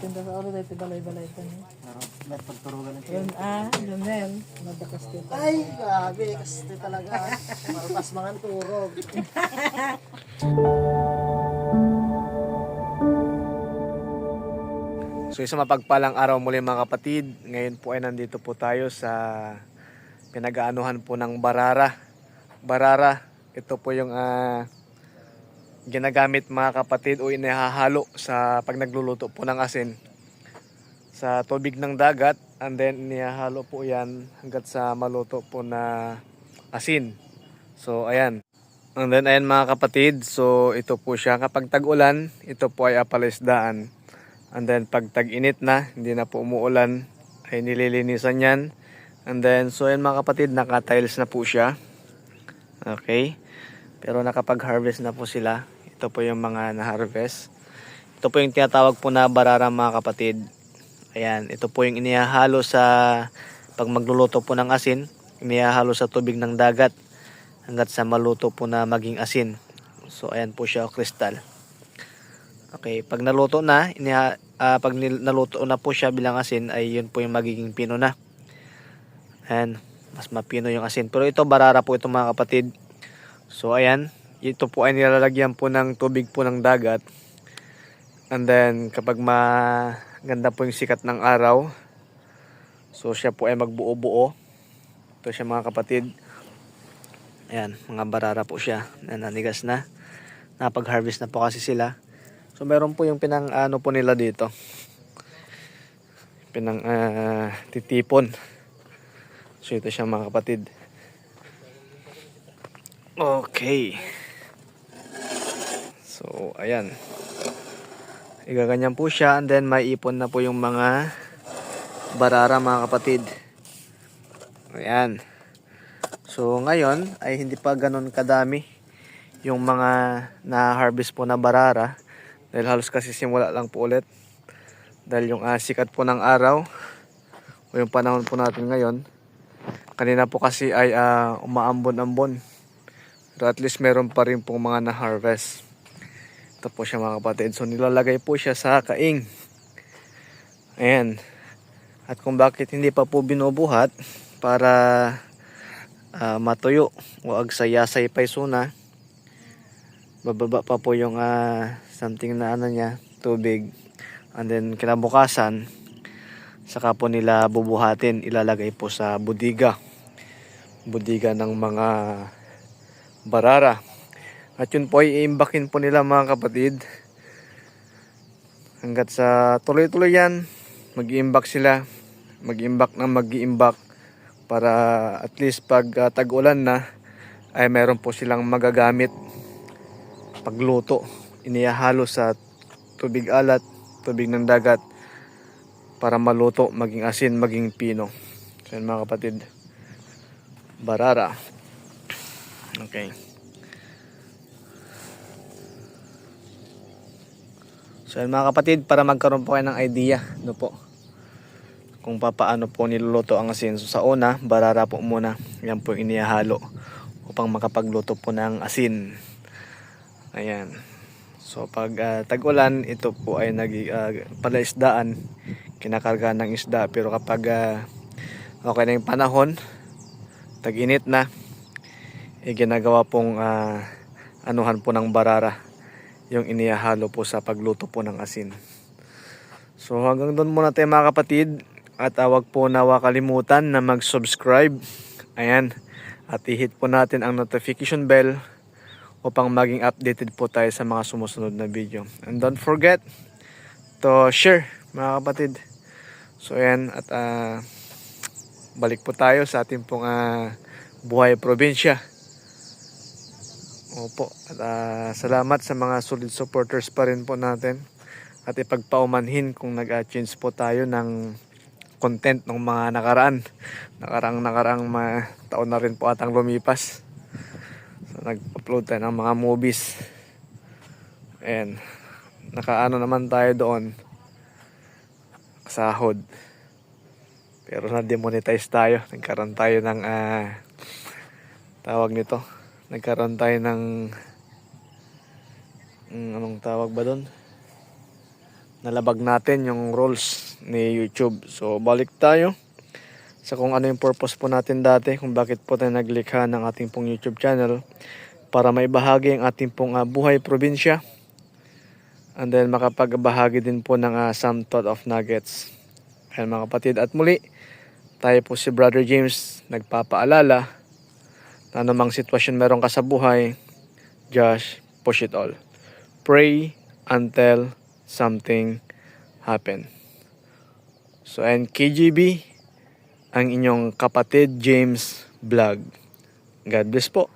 Tapos ako rin ito balay-balay ito. niya. May pagturugan ito. Yun, ah, yun yun. Madakas dito. Ay, grabe. Kasi talaga. Marpas mga turog. So isang mapagpalang araw muli mga kapatid. Ngayon po ay nandito po tayo sa pinag-aanuhan po ng Barara. Barara, ito po yung ah, ginagamit mga kapatid o inihahalo sa pag nagluluto po ng asin sa tubig ng dagat and then inihahalo po yan hanggat sa maluto po na asin. So ayan. And then ayan mga kapatid, so ito po siya kapag tag-ulan, ito po ay apalisdaan. And then pag tag-init na, hindi na po umuulan, ay nililinisan yan. And then, so yan mga kapatid, naka-tiles na po siya. Okay. Pero nakapag-harvest na po sila. Ito po yung mga na-harvest. Ito po yung tinatawag po na barara mga kapatid. Ayan, ito po yung inihahalo sa pag magluluto po ng asin. Inihahalo sa tubig ng dagat hanggat sa maluto po na maging asin. So ayan po siya, kristal. Okay, pag naluto na, iniha, ah, pag naluto na po siya bilang asin, ay yun po yung magiging pino na. Ayan, mas mapino yung asin. Pero ito, barara po ito mga kapatid. So ayan, ito po ay nilalagyan po ng tubig po ng dagat. And then, kapag maganda po yung sikat ng araw, so siya po ay magbuo-buo. Ito siya mga kapatid. Ayan, mga barara po siya na nanigas na. Napag-harvest na po kasi sila. So meron po yung pinang ano po nila dito. Pinang ah, titipon. So ito siya mga kapatid. Okay. So ayan. Igaganyan po siya and then may ipon na po yung mga barara mga kapatid. Ayan. So ngayon ay hindi pa ganun kadami yung mga na-harvest po na barara. Dahil halos kasi simula lang po ulit. Dahil yung ah, sikat po ng araw o yung panahon po natin ngayon. Kanina po kasi ay ah, umaambon-ambon. Pero at least meron pa rin pong mga na-harvest. Ito po siya mga kapatid. So nilalagay po siya sa kaing. Ayan. At kung bakit hindi pa po binubuhat para ah, matuyo o agsayasay pa suna bababa pa po yung ah, something na ano niya, tubig. And then kinabukasan, saka po nila bubuhatin, ilalagay po sa budiga. Budiga ng mga barara. At yun po ay iimbakin po nila mga kapatid. Hanggat sa tuloy-tuloy yan, mag-iimbak sila. Mag-iimbak na mag-iimbak para at least pag ah, tag-ulan na ay meron po silang magagamit pagluto inihahalo sa tubig alat, tubig ng dagat para maluto, maging asin, maging pino. So yan mga kapatid. Barara. Okay. So mga kapatid, para magkaroon po kayo ng idea, no po, kung papaano po niluluto ang asin. So sa una, barara po muna. Yan po yung inihahalo upang makapagluto po ng asin. Ayan. So pag ah, tag-ulan, ito po ay nag uh, palaisdaan, kinakarga ng isda. Pero kapag ah, okay na yung panahon, tag-init na, eh, ginagawa pong ah, anuhan po ng barara yung inihahalo po sa pagluto po ng asin. So hanggang doon muna tayo mga kapatid at awag po nawa kalimutan na mag-subscribe. Ayan. At i-hit po natin ang notification bell upang maging updated po tayo sa mga sumusunod na video. And don't forget to share mga kapatid. So ayan at ah, balik po tayo sa ating pong ah, buhay probinsya. Opo. At ah, salamat sa mga solid supporters pa rin po natin. At ipagpaumanhin kung nag-change po tayo ng content ng mga nakaraan. Nakarang nakarang mga taon na rin po atang lumipas. So, nag-upload tayo ng mga movies. Ayan. Nakaano naman tayo doon. Sahod. Pero na-demonetize tayo. Nagkaroon tayo ng ah, tawag nito. Nagkaroon tayo ng mm, anong tawag ba doon? nalabag natin yung rules ni YouTube. So balik tayo sa kung ano yung purpose po natin dati, kung bakit po tayo naglikha ng ating pong YouTube channel para may bahagi ang ating pong ah, buhay probinsya and then makapagbahagi din po ng ah, some thought of nuggets. Ayan mga kapatid at muli tayo po si Brother James nagpapaalala na anumang sitwasyon meron ka sa buhay, just push it all. Pray until something happen. So and KGB, ang inyong kapatid James Vlog. God bless po.